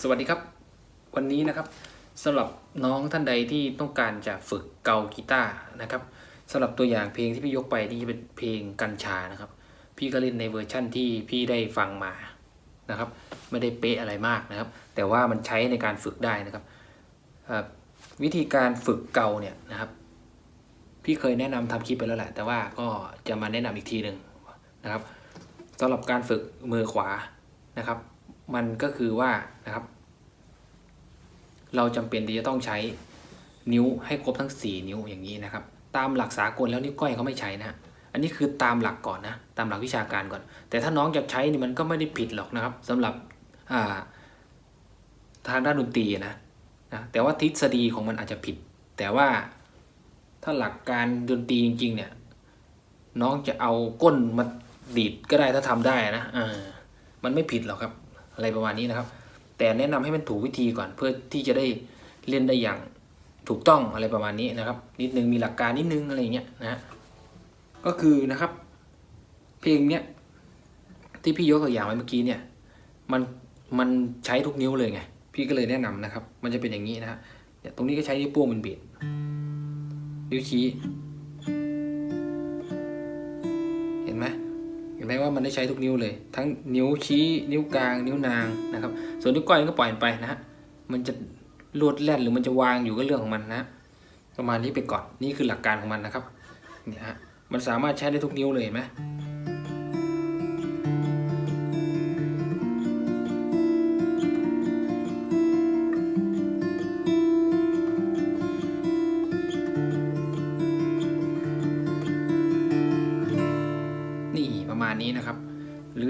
สวัสดีครับ วันนี้นะครับสำหรับน้องท่านใดที่ต้องการจะฝึกเกากีตาร์นะครับสำหรับตัวอย่างเพลงที่พี่ยกไปนี่เป็นเพลงกัญชานะครับ พี่ก็เล่นในเวอร์ชั่นที่พี่ได้ฟังมานะครับ ไม่ได้เป๊ะอะไรมากนะครับ แต่ว่ามันใช้ในการฝึกได้นะครับ วิธีการฝึกเกาเนี่ยนะครับ พี่เคยแนะนำทำคลิปไปแล้วแหละ แต่ว่าก็จะมาแนะนำอีกทีหนึ่งนะครับสำหรับการฝึกมือขวานะครับ มันก็คือว่านะครับ เราจำเป็นที่จะต้องใช้นิ้วให้ครบทั้ง 4 นิ้วอย่างนี้นะครับ ตามหลักสากลแล้วนิ้วก้อยเขาไม่ใช้นะฮะอันนี้คือตามหลักก่อนนะ ตามหลักวิชาการก่อน แต่ถ้าน้องจะใช้นี่มันก็ไม่ได้ผิดหรอกนะครับสำหรับาทางด้านดนตรีนะนะแต่ว่าทฤษฎีของมันอาจจะผิด แต่ว่าถ้าหลักการดนตรีจริง ๆ เนี่ย น้องจะเอาก้นมาดีดก็ได้ถ้าทำได้นะอ่ามันไม่ผิดหรอกครับ อะไรประมาณนี้นะครับ แต่แนะนำให้มันถูกวิธีก่อนเพื่อที่จะได้เล่นได้อย่างถูกต้องอะไรประมาณนี้นะครับ นิดนึงมีหลักการนิดนึงอะไรอย่างเงี้ยนะฮะก็คือนะครับ เพลงเนี้ยที่พี่ยกตัวอย่างไว้เมื่อกี้เนี่ย มันมันใช้ทุกนิ้วเลยไงพี่ก็เลยแนะนำนะครับ มันจะเป็นอย่างนี้นะฮะเนี่ยตรงนี้ก็ใช้นิ้วโป้งเป็นเบสนิ้วชี้ เห็นไหมว่ามันได้ใช้ทุกนิ้วเลย ทั้งนิ้วชี้นิ้วกลาง นิ้วนางนะครับ ส่วนนิ้วก้อยก็ปล่อยไปนะฮะมันจะลวดแล่นหรือมันจะวางอยู่ก็เรื่องของมันนะฮะประมาณนี้ไปก่อนนี่คือหลักการของมันนะครับเนี่ยฮะมันสามารถใช้ได้ทุกนิ้วเลยเห็นไหม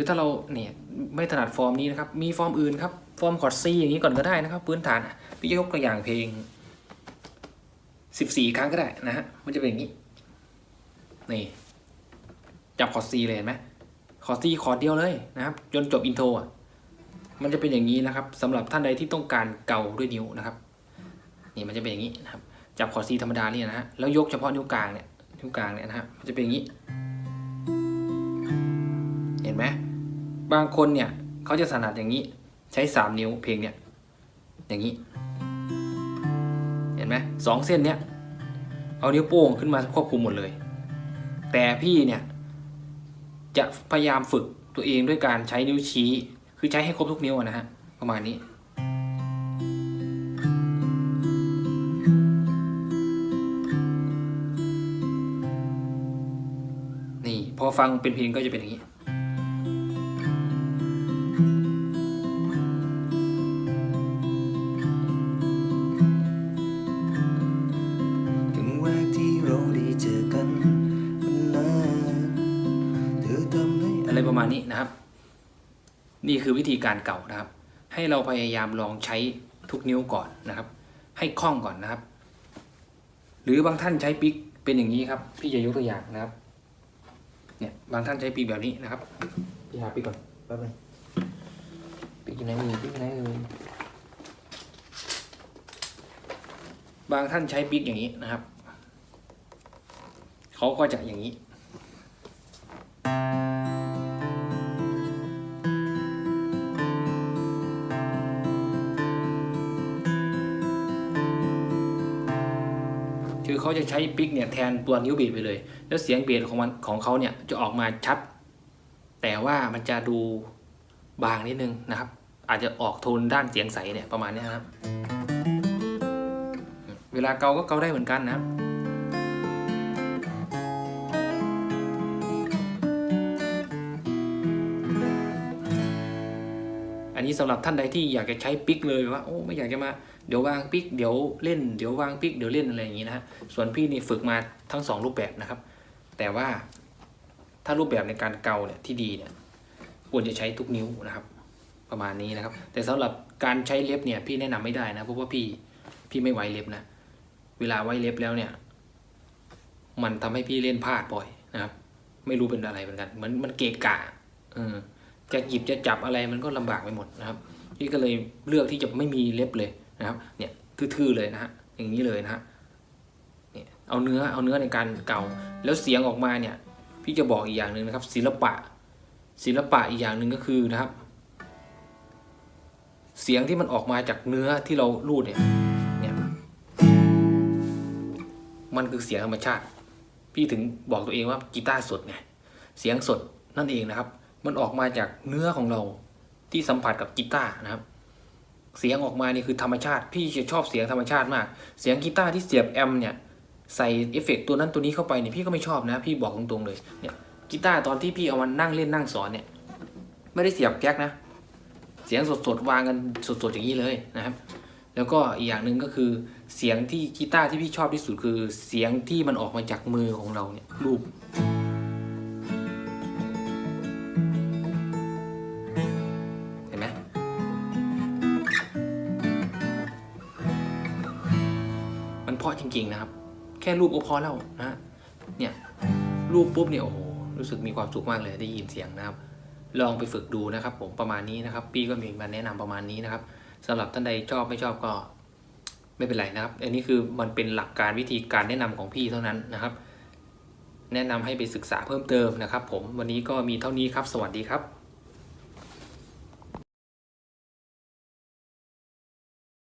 รือถ้าเราเนี่ยไม่ถนัดฟอร์มนี้นะครับ มีฟอร์มอื่นครับ ฟอร์มคอร์ดซีอย่างนี้ก่อนก็ได้นะครับ พื้นฐานพี่จะยกตัวอย่างเพลง 14 ครั้งก็ได้นะฮะ มันจะเป็นอย่างนี้ นี่จับคอร์ดซีเลยเห็นไหมคอร์ดซีคอร์ดเดียวเลยนะครับ จนจบอินโทรอะ มันจะเป็นอย่างนี้นะครับสำหรับท่านใดที่ต้องการเกาด้วยนิ้วนะครับ นี่มันจะเป็นอย่างนี้นะครับ จับคอร์ดซีธรรมดาเนี่ยนะฮะ แล้วยกเฉพาะนิ้วกลางเนี่ย นิ้วกลางเนี่ยนะฮะ มันจะเป็นอย่างนี้ บางคนเนี่ยเขาจะถนัดอย่างนี้ใช้สามนิ้วเพลงเนี่ยอย่างนี้ เห็นไหมสองเส้นเนี้ยเอานิ้วโป้งขึ้นมาควบคุมหมดเลย แต่พี่เนี่ยจะพยายามฝึกตัวเองด้วยการใช้นิ้วชี้ คือใช้ให้ครบทุกนิ้วนะฮะประมาณนี้ นี่พอฟังเป็นเพลงก็จะเป็นอย่างนี้ มาณนี้นะครับ นี่คือวิธีการเก่านะครับ ให้เราพยายามลองใช้ทุกนิ้วก่อนนะครับ ให้คล่องก่อนนะครับ หรือบางท่านใช้ปิกเป็นอย่างนี้ครับ พี่จะยกตัวอย่างนะครับ เนี่ยบางท่านใช้ปิกแบบนี้นะครับพี่หาปิกก่อนแป๊บนึงปิกอยู่ไหนมือปิกอยู่ไหนเอ่ยบางท่านใช้ปิกอย่างนี้นะครับเขาก็จะอย่างนี้ คือเขาจะใช้ปิกเนี่ยแทนตัวนิ้วเบสไปเลย แล้วเสียงเบสของมันของเขาเนี่ยจะออกมาชัด แต่ว่ามันจะดูบางนิดนึงนะครับ อาจจะออกโทนด้านเสียงใสเนี่ยประมาณนี้ครับ เวลาเกาก็เกาได้เหมือนกันนะครับอันนี้สำหรับท่านใดที่อยากจะใช้ปิกเลยว่าโอ้ไม่อยากจะมา ดี๋ยววางปิกเดี๋ยวเล่นเดี๋ยววางปิกเดี๋ยวเล่นอะไรอย่างนี้นะฮะส่วนพี่นี่ฝึกมาทั้งสองรูปแบบนะครับ แต่ว่าถ้ารูปแบบในการเกาเนี่ยที่ดีเนี่ยควรจะใช้ทุกนิ้วนะครับ ประมาณนี้นะครับ แต่สำหรับการใช้เล็บเนี่ยพี่แนะนำไม่ได้นะเพราะว่าพี่พี่ไม่ไว้เล็บนะเวลาไว้เล็บแล้วเนี่ย มันทำให้พี่เล่นพลาดบ่อยนะครับไม่รู้เป็นอะไรเหมือนกันมือนมันเกะกะเออจะหยิบจะจับอะไรมันก็ลำบากไปหมดนะครับ พี่ก็เลยเลือกที่จะไม่มีเล็บเลย นะครับเนี่ยทื่อๆเลยนะฮะอย่างนี้เลยนะฮะเนี่ยเอาเนื้อเอาเนื้อในการเกาแล้วเสียงออกมาเนี่ยพี่จะบอกอีกอย่างหนึ่งนะครับ ศิลปะ ศิลปะอีกอย่างหนึ่งก็คือนะครับ เสียงที่มันออกมาจากเนื้อที่เรารูดเนี่ยเนี่ยมันคือเสียงธรรมชาติ พี่ถึงบอกตัวเองว่ากีตาร์สดไงเสียงสดนั่นเองนะครับ มันออกมาจากเนื้อของเราที่สัมผัสกับกีตาร์นะครับ เสียงออกมานี่คือธรรมชาติ พี่จะชอบเสียงธรรมชาติมาก เสียงกีตาร์ที่เสียบแอมเนี่ยใส่เอฟเฟกต์ตัวนั้นตัวนี้เข้าไปเนี่ยพี่ก็ไม่ชอบนะ พี่บอกตรงๆเลยเนี่ยกีตาร์ตอนที่พี่เอามานั่งเล่นนั่งสอนเนี่ยไม่ได้เสียบแก๊กนะ เสียงสดๆวางกันสดๆอย่างนี้เลยนะครับ แล้วก็อีกอย่างหนึ่งก็คือเสียงที่กีตาร์ที่พี่ชอบที่สุดคือเสียงที่มันออกมาจากมือของเราเนี่ยรูป จริง ๆ นะครับ แค่รูปก็พอแล้วนะเนี่ยรูปปุ๊บเนี่ยโอ้โหรู้สึกมีความสุขมากเลยได้ยินเสียงนะครับ ลองไปฝึกดูนะครับผมประมาณนี้นะครับ พี่ก็มีมาแนะนำประมาณนี้นะครับสำหรับท่านใดชอบไม่ชอบก็ไม่เป็นไรนะครับ อันนี้คือมันเป็นหลักการวิธีการแนะนำของพี่เท่านั้นนะครับ แนะนำให้ไปศึกษาเพิ่มเติมนะครับ ผมวันนี้ก็มีเท่านี้ครับ สวัสดีครับ